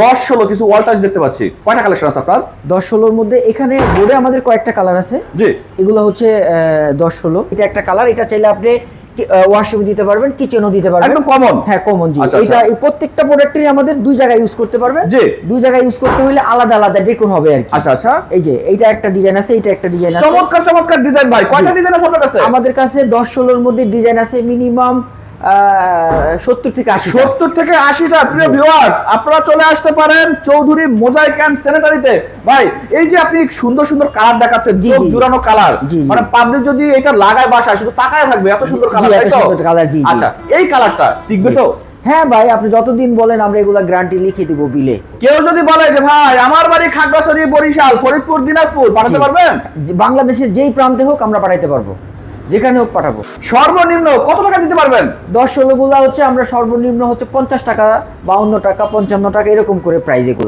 দশ ষোলো কিছু ওয়ালটাচ দেখতে পাচ্ছি। কয়টা কালেকশন আছে আপনার? দশ ষোলোর মধ্যে এখানে বোর্ডে আমাদের কয়েকটা কালার আছে। জি। এগুলো হচ্ছে দশ ষোলো। এটা একটা কালার এটা চাইলে আপনি ওয়াশরুমে দিতে পারবেন কিচেনও দিতে পারবেন। একদম common? হ্যাঁ কমন জি। আচ্ছা, এটা আচ্ছা। এই প্রত্যেকটা প্রোডাক্টই আমাদের দুই জায়গায় ইউজ করতে পারবেন। জি। দুই জায়গায় ইউজ করতে হলে আলাদা আলাদা ডেকোর হবে আর কি। আচ্ছা আচ্ছা। এই যে এইটা একটা ডিজাইন আছে এটা একটা ডিজাইন আছে। চমৎকার চমৎকার ডিজাইন ভাই। কয়টা ডিজাইন আছে আপনার কাছে? আমাদের কাছে দশ ষোলোর মধ্যে ডিজাইন আছে মিনিমাম সত্তর থেকে আশি সত্তর থেকে আশিটা প্রিয় ভিউয়ার্স আপনারা চলে আসতে পারেন চৌধুরী মোজাইক অ্যান্ড স্যানিটারিতে ভাই এই যে আপনি সুন্দর সুন্দর কালার দেখাচ্ছেন চোখ জুড়ানো কালার। মানে পাবলিক যদি এটা লাগায় বাসায় শুধু তাকায় থাকবে এত সুন্দর কালার এত সুন্দর colour, জি, জি। আচ্ছা এই কালারটা টিকবে তো? হ্যাঁ ভাই আপনি যতদিন বলেন আমরা এগুলা গ্যারান্টি লিখে দিব বিলে কেউ যদি বলে যে ভাই আমার বাড়ি খাগড়াছড়ি বরিশাল ফরিদপুর দিনাজপুর পাঠাতে পারবেন? বাংলাদেশের যেই প্রান্তে হোক আমরা পাঠাইতে পারব। যেখানে হোক পাঠাবো। সর্বনিম্ন কত টাকা দিতে পারবেন? দশ ষোলো গুলা হচ্ছে আমরা সর্বনিম্ন হচ্ছে পঞ্চাশ টাকা বাউন্ন টাকা পঞ্চান্ন টাকা এরকম করে প্রাইজ এগুলা।